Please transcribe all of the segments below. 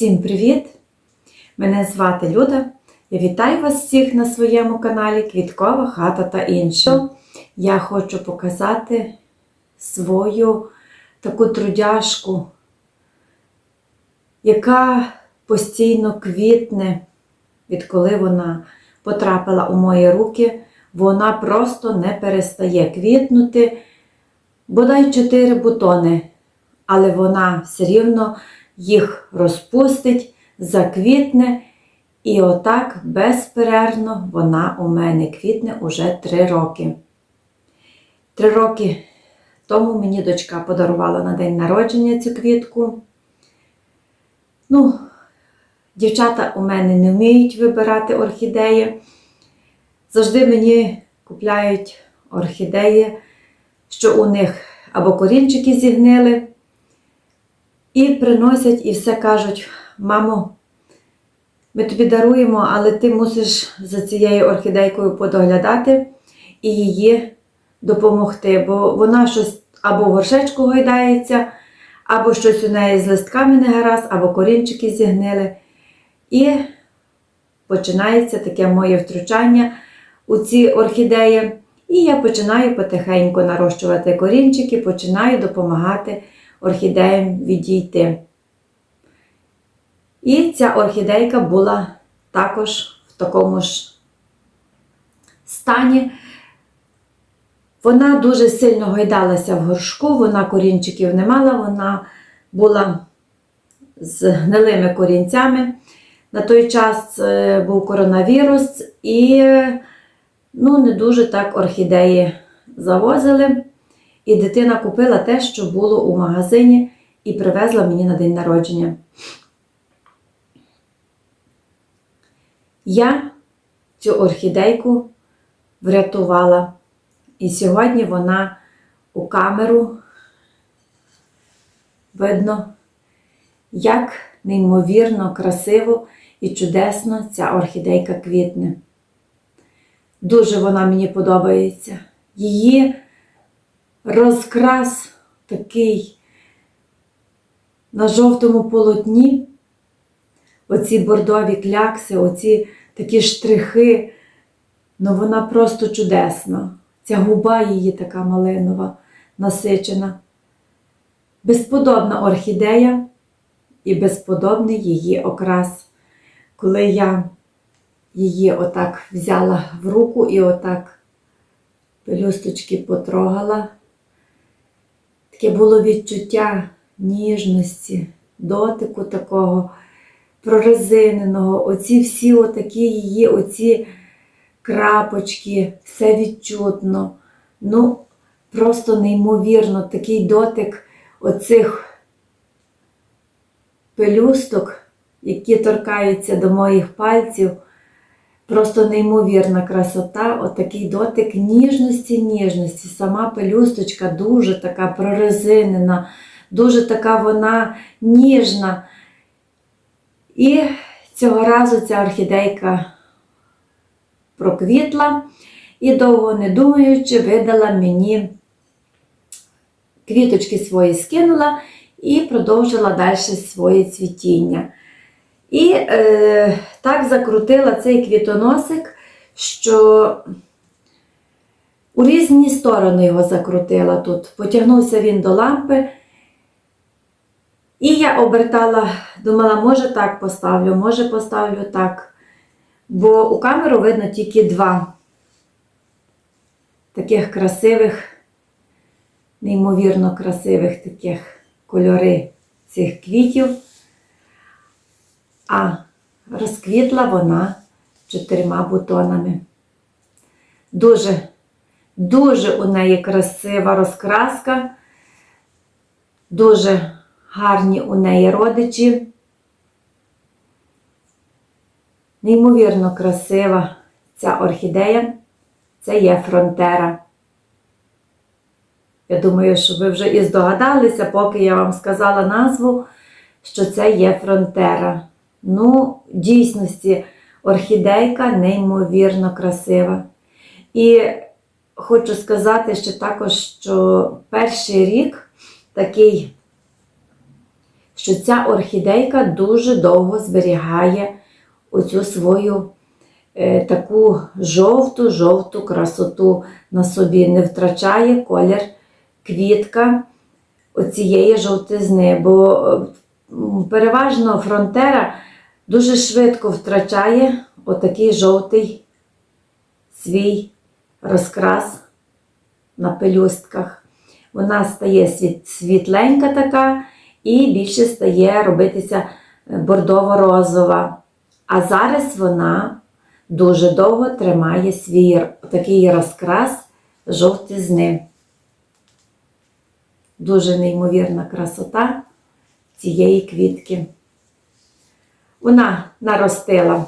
Всім привіт! Мене звати Люда. Я вітаю вас всіх на своєму каналі Квіткова хата та інше. Я хочу показати свою таку трудяжку, яка постійно квітне, відколи вона потрапила у мої руки, вона просто не перестає квітнути. Бодай чотири бутони, але вона все рівно їх розпустить, заквітне. І отак безперервно вона у мене квітне уже три роки. Три роки тому мені дочка подарувала на день народження цю квітку. Ну, дівчата у мене не вміють вибирати орхідеї. Завжди мені купляють орхідеї, що у них або корінчики зігнили, і приносять і все кажуть, мамо, ми тобі даруємо, але ти мусиш за цією орхідейкою подоглядати і її допомогти, бо вона щось або в горшечку гойдається, або щось у неї з листками не гаразд, або корінчики зігнили. І починається таке моє втручання у ці орхідеї. І я починаю потихеньку нарощувати корінчики, починаю допомагати орхідеям відійти. І ця орхідейка була також в такому ж стані. Вона дуже сильно гойдалася в горшку, вона корінчиків не мала, вона була з гнилими корінцями. На той час е, був коронавірус, і ну, не дуже так орхідеї завозили. І дитина купила те, що було у магазині, і привезла мені на день народження. Я цю орхідейку врятувала. І сьогодні вона у камеру видно, як неймовірно красиво і чудесно ця орхідейка квітне. Дуже вона мені подобається. Її розкрас такий на жовтому полотні, оці бордові клякси, оці такі штрихи, ну вона просто чудесна. Ця губа її така малинова, насичена. Безподобна орхідея і безподобний її окрас. Коли я її отак взяла в руку і отак пелюсточки потрогала, таке було відчуття ніжності, дотику такого прорезиненого, оці всі отакі її, оці крапочки, все відчутно. Ну, просто неймовірно, такий дотик оцих пелюсток, які торкаються до моїх пальців. Просто неймовірна красота, отакий дотик ніжності, ніжності. Сама пелюсточка дуже така прорезинена, дуже така вона ніжна. І цього разу ця орхідейка проквітла і, довго не думаючи, видала мені квіточки свої скинула і продовжила далі своє цвітіння. І е, так закрутила цей квітоносик, що у різні сторони його закрутила тут. Потягнувся він до лампи. І я обертала, думала, може так поставлю, може поставлю так. Бо у камеру видно тільки два таких красивих, неймовірно красивих таких кольори цих квітів. А розквітла вона чотирма бутонами. Дуже, дуже у неї красива розкраска, дуже гарні у неї родичі. Неймовірно красива ця орхідея, це є фронтера. Я думаю, що ви вже і здогадалися, поки я вам сказала назву, що це є фронтера. Ну, дійсності, орхідейка неймовірно красива. І хочу сказати ще також, що перший рік такий що ця орхідейка дуже довго зберігає оцю свою е, таку жовту-жовту красоту на собі, не втрачає колір квітка оцієї жовтизни, бо переважно фронтера дуже швидко втрачає отакий жовтий свій розкрас на пелюстках. Вона стає світленька така і більше стає робитися е, бордово-розова. А зараз вона дуже довго тримає свій такий розкрас жовтизни. Дуже неймовірна красота цієї квітки. Вона наростила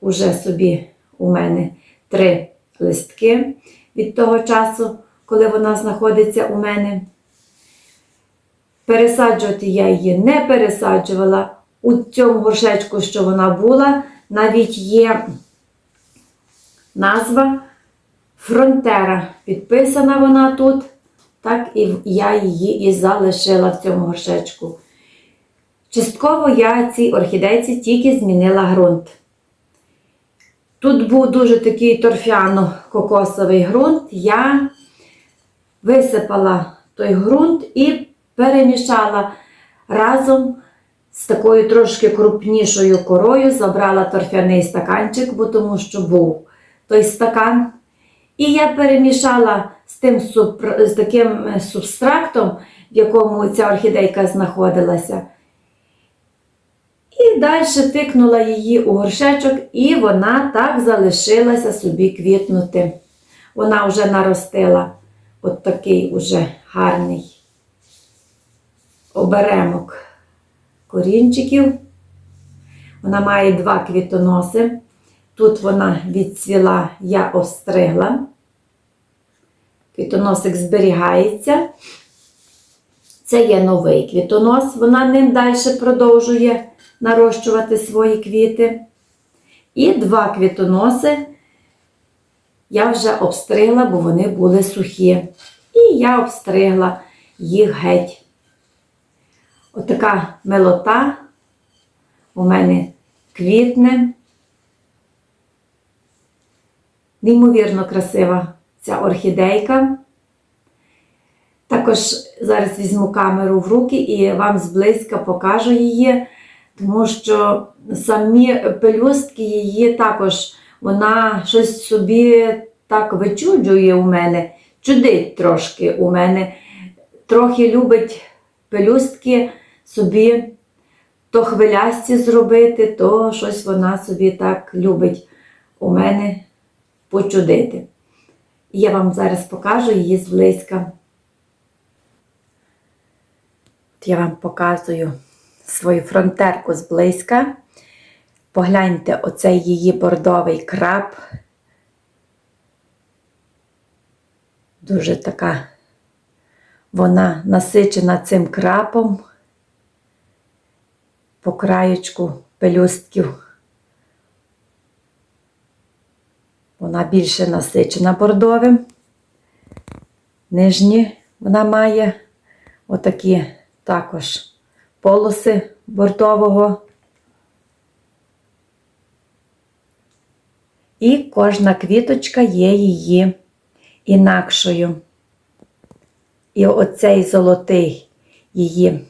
уже собі у мене три листки від того часу, коли вона знаходиться у мене. Пересаджувати я її не пересаджувала. У цьому горшечку, що вона була, навіть є назва Фронтера. Підписана вона тут, так і я її і залишила в цьому горшечку. Частково я цій орхідейці тільки змінила ґрунт. Тут був дуже такий торфяно-кокосовий ґрунт. Я висипала той ґрунт і перемішала разом з такою трошки крупнішою корою, забрала торфяний стаканчик, бо тому що був той стакан. І я перемішала з тим з таким субстрактом, в якому ця орхідейка знаходилася. І далі тикнула її у горшечок, і вона так залишилася собі квітнути. Вона вже наростила от такий уже гарний оберемок корінчиків. Вона має два квітоноси. Тут вона відцвіла, я обстригла. Квітоносик зберігається. Це є новий квітонос, вона ним далі продовжує нарощувати свої квіти. І два квітоноси я вже обстригла, бо вони були сухі. І я обстригла їх геть. Отака милота у мене квітне. Неймовірно красива ця орхідейка. Також зараз візьму камеру в руки і вам зблизька покажу її, тому що самі пелюстки її також вона щось собі так вичуджує у мене, чудить трошки у мене. Трохи любить пелюстки собі то хвилясті зробити, то щось вона собі так любить у мене почудити. Я вам зараз покажу її зблизька. Я вам показую свою фронтерку зблизька. Погляньте оцей її бордовий краб. Дуже така вона насичена цим крапом по краєчку пелюстків. Вона більше насичена бордовим. Нижні вона має отакі також полоси бордового. І кожна квіточка є її інакшою. І оцей золотий її,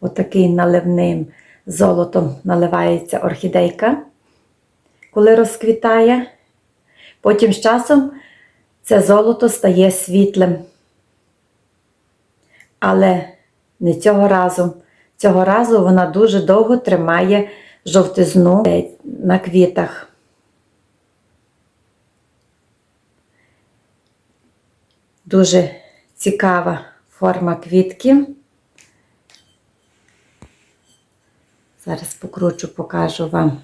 отакий наливним золотом наливається орхідейка, коли розквітає. Потім з часом це золото стає світлим. Але не цього разу. Цього разу вона дуже довго тримає жовтизну на квітах. Дуже цікава форма квітки. Зараз покручу, покажу вам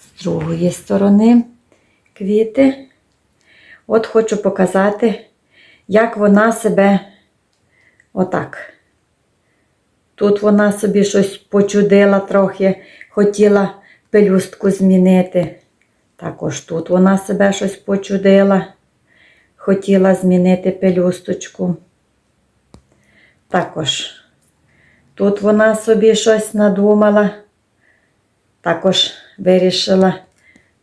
з другої сторони квіти. От хочу показати, як вона себе отак. Тут вона собі щось почудила трохи, хотіла пелюстку змінити. Також тут вона себе щось почудила, хотіла змінити пелюсточку. Також тут вона собі щось надумала. Також вирішила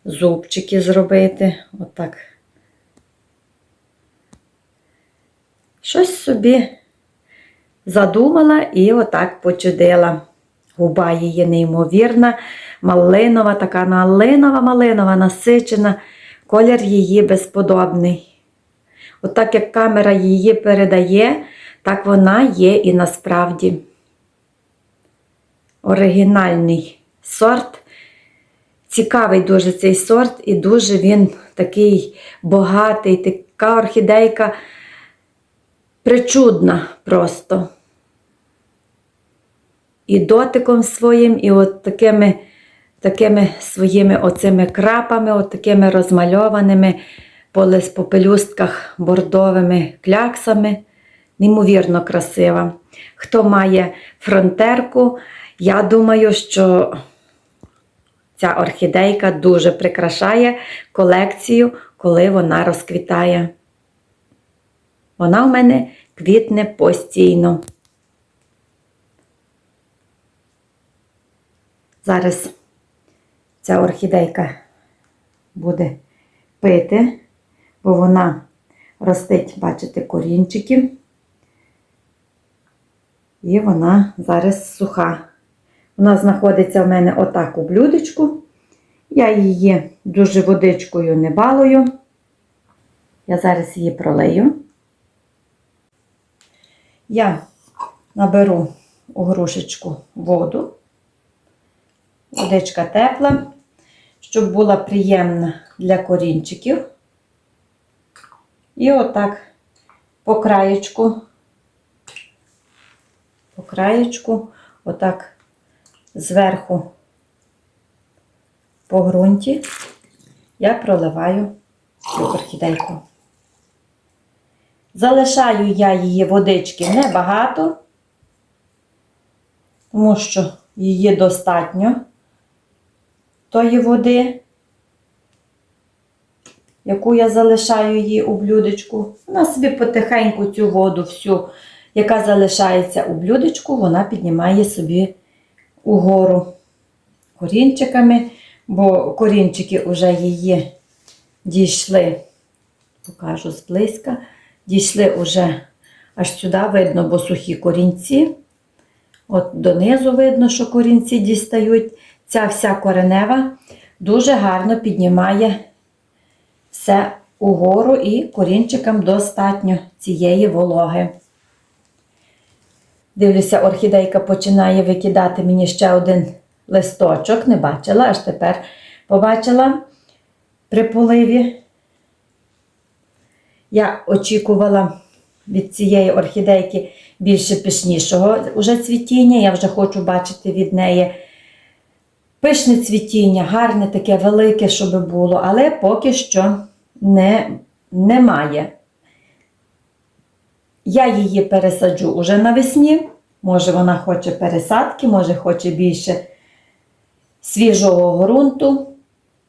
зубчики зробити. Отак. Щось собі задумала і отак почудила. Губа її неймовірна, малинова, така малинова, малинова, насичена, колір її безподобний. Отак як камера її передає, так вона є і насправді. Оригінальний сорт. Цікавий дуже цей сорт, і дуже він такий багатий, така орхідейка причудна просто. І дотиком своїм, і от такими, такими своїми оцими крапами, от такими розмальованими по лис- по пелюстках бордовими кляксами. Неймовірно красива. Хто має фронтерку, я думаю, що ця орхідейка дуже прикрашає колекцію, коли вона розквітає. Вона в мене квітне постійно. Зараз ця орхідейка буде пити, бо вона ростить, бачите, корінчиків. І вона зараз суха. Вона знаходиться в мене отак у блюдечку. Я її дуже водичкою не балую. Я зараз її пролию. Я наберу у грушечку воду. Водичка тепла, щоб була приємна для корінчиків. І отак по краєчку, по краєчку, отак зверху по ґрунті я проливаю цю орхідейку. Залишаю я її водички небагато, тому що її достатньо тої води, яку я залишаю її у блюдечку. Вона собі потихеньку цю воду, всю, яка залишається у блюдечку, вона піднімає собі угору корінчиками, бо корінчики вже її дійшли, покажу зблизька, дійшли вже аж сюди видно, бо сухі корінці. От донизу видно, що корінці дістають. Ця вся коренева дуже гарно піднімає все угору і корінчикам достатньо цієї вологи. Дивлюся, орхідейка починає викидати мені ще один листочок. Не бачила, аж тепер побачила при поливі. Я очікувала від цієї орхідейки більше пишнішого уже цвітіння. Я вже хочу бачити від неї пишне цвітіння, гарне таке велике, щоб було, але поки що не, немає. Я її пересаджу уже навесні. Може, вона хоче пересадки, може, хоче більше свіжого ґрунту.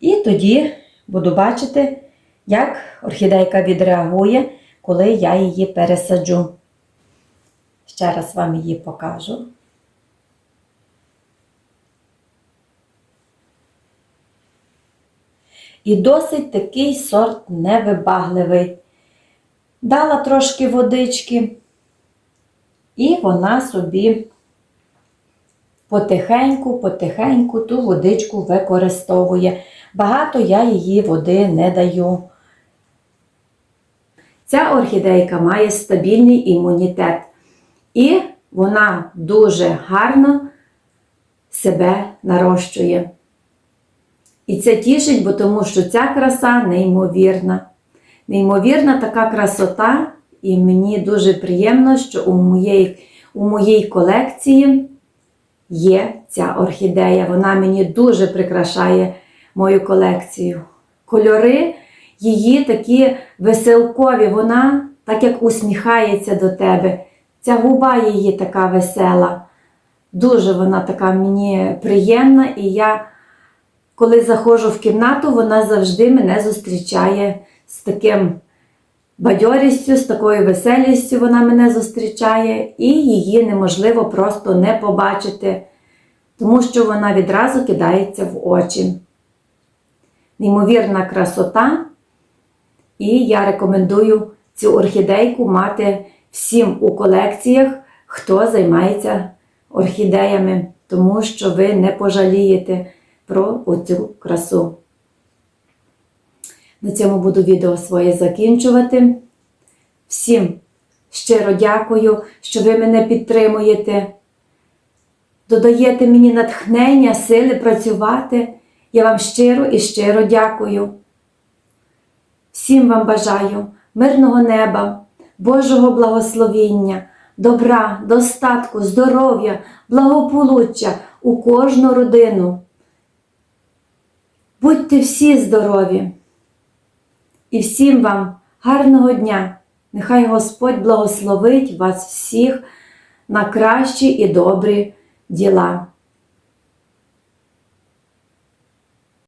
І тоді буду бачити, як орхідейка відреагує, коли я її пересаджу. Ще раз вам її покажу. І досить такий сорт невибагливий. Дала трошки водички, і вона собі потихеньку, потихеньку ту водичку використовує. Багато я її води не даю. Ця орхідейка має стабільний імунітет. І вона дуже гарно себе нарощує. І це тішить, бо тому що ця краса неймовірна. Неймовірна така красота, і мені дуже приємно, що у моєї, у моїй колекції є ця орхідея. Вона мені дуже прикрашає мою колекцію. Кольори її такі веселкові, вона так як усміхається до тебе. Ця губа її така весела. Дуже вона така мені приємна, і я, коли заходжу в кімнату, вона завжди мене зустрічає з таким бадьорістю, з такою веселістю вона мене зустрічає, і її неможливо просто не побачити, тому що вона відразу кидається в очі. Неймовірна красота, і я рекомендую цю орхідейку мати всім у колекціях, хто займається орхідеями, тому що ви не пожалієте про оцю красу. На цьому буду відео своє закінчувати. Всім щиро дякую, що ви мене підтримуєте, додаєте мені натхнення, сили працювати. Я вам щиро і щиро дякую. Всім вам бажаю мирного неба, Божого благословіння, добра, достатку, здоров'я, благополуччя у кожну родину. Будьте всі здорові! І всім вам гарного дня! Нехай Господь благословить вас всіх на кращі і добрі діла.